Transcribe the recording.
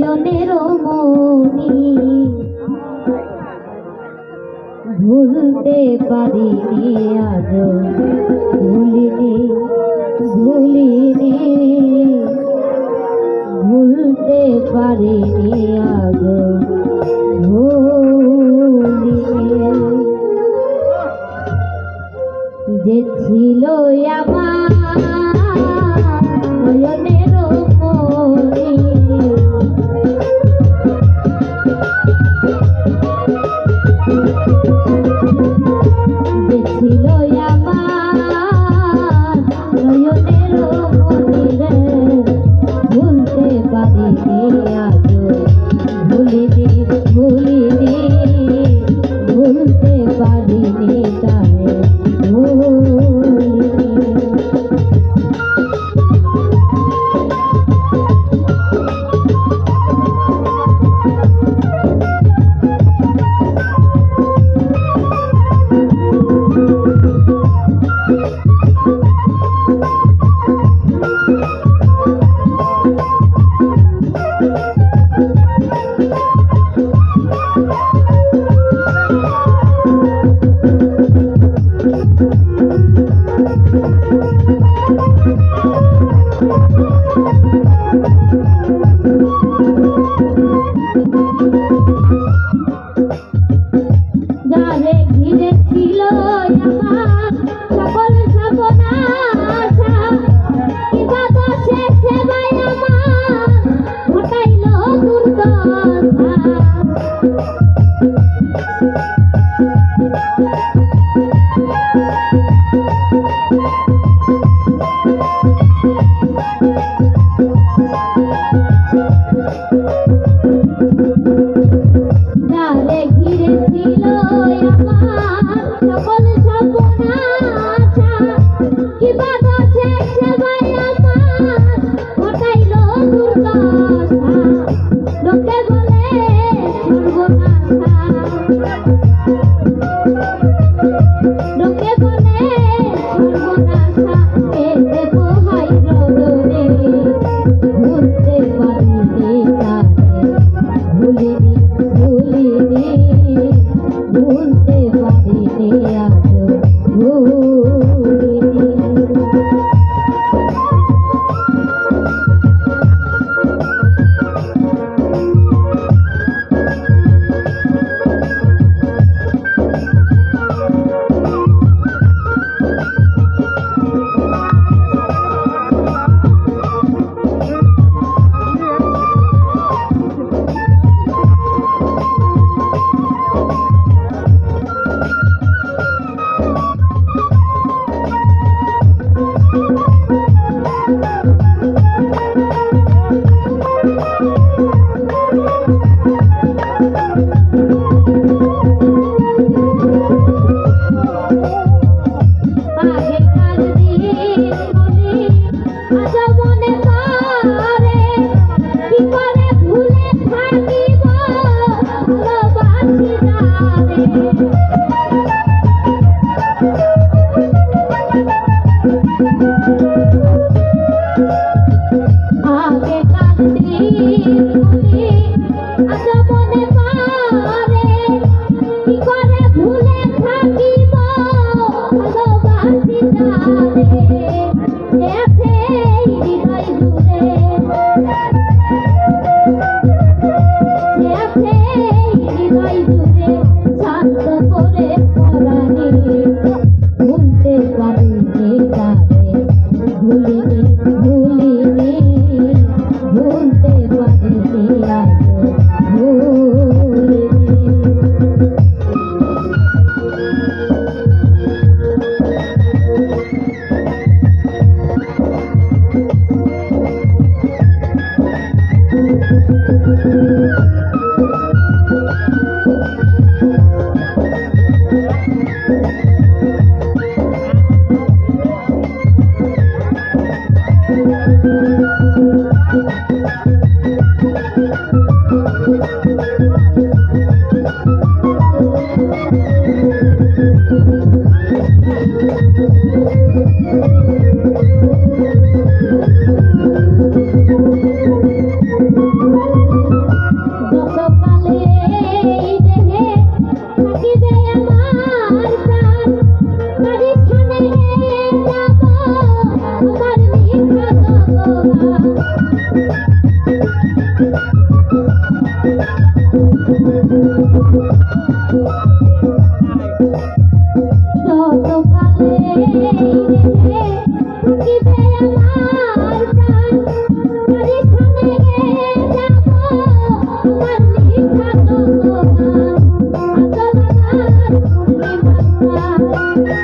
নয়নের মনি ভুলতে পারিনি আজ। ভুলিনি ভুলিনি ভুলতে পারিনি আজ। যে ছিল আমার